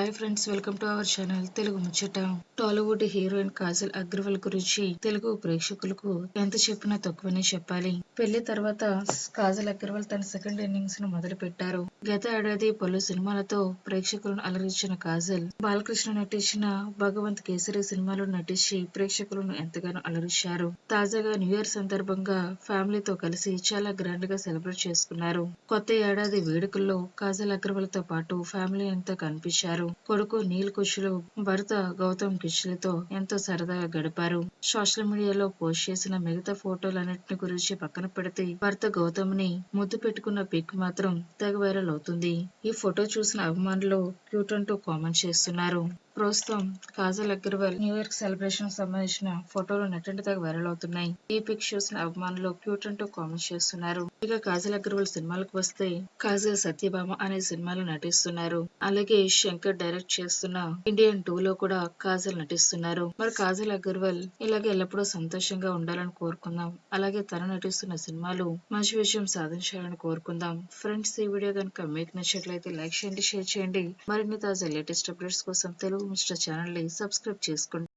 Hi friends welcome to our channel Telugu Muchata Tollywood heroine Kajal Agarwal గురించి తెలుగు ప్రేక్షకులకు ఎంత చెప్పినా తక్కువనే చెప్పాలి. పెళ్ళి తర్వాత కాజల్ అగ్రవాల్ తన సెకండ్ ఇన్నింగ్స్ను మొదలు పెట్టారు గత ఏడాది పలు సినిమాలతో ప్రేక్షకులను అలరించిన కాజల్ బాలకృష్ణ నటించిన భగవంత్ కేసరి సినిమాలో నటించి ప్రేక్షకులను ఎంతగానో అలరించారు. తాజాగా న్యూ ఇయర్ సందర్భంగా ఫ్యామిలీతో కలిసి చాలా గ్రాండ్గా సెలబ్రేట్ చేసుకున్నారు. కొత్త ఏడాది వేడుకల్లో కాజల్ అగ్రవాల్తో పాటు ఫ్యామిలీ అంతా కనిపించారు. కొడుకు నీల్ కుష్లు భర్త గౌతమ్ కిష్లతో ఎంతో సరదాగా గడిపారు. సోషల్ మీడియాలో పోస్ట్ చేసిన మిగతా ఫోటోలన్నింటిని గురించి పక్కన కనపడితే భర్త గౌతమ్ని ముద్దు పెట్టుకున్న పిక్ మాత్రం తెగ వైరల్ అవుతుంది. ఈ ఫోటో చూసిన అభిమానులు క్యూట్ అంటూ కామెంట్ చేస్తున్నారు. ప్రస్తుతం Kajal Aggarwal new year celebration సంబంధించిన ఫోటోలు నెట్టింటి తెగ వైరల్ అవుతున్నాయి. ఈ పిక్చర్స్ అభిమానులు క్యూట్ అంటూ కామెంట్ చేస్తున్నారు. ఇక కాజల్ అగర్వాల్ సినిమాలకు వస్తే కాజల్ సత్యభామ అనే సినిమాలో నటిస్తున్నారు. అలాగే శంకర్ డైరెక్ట్ చేస్తున్న ఇండియన్ టూ లో కూడా కాజల్ నటిస్తున్నారు. మరి కాజల్ అగర్వాల్ ఇలాగే ఎల్లప్పుడూ సంతోషంగా ఉండాలని కోరుకుందాం. అలాగే తన నటిస్తున్న సినిమాలు మంచి విజయం సాధించాలని కోరుకుందాం. ఫ్రెండ్స్ ఈ వీడియో కనుక మీకు నచ్చినట్లయితే లైక్ చేయండి షేర్ చేయండి. మరిన్ని తాజా లేటెస్ట్ అప్డేట్స్ కోసం తెలుగు మిస్టర్ ఛానల్ని సబ్స్క్రైబ్ చేసుకోండి.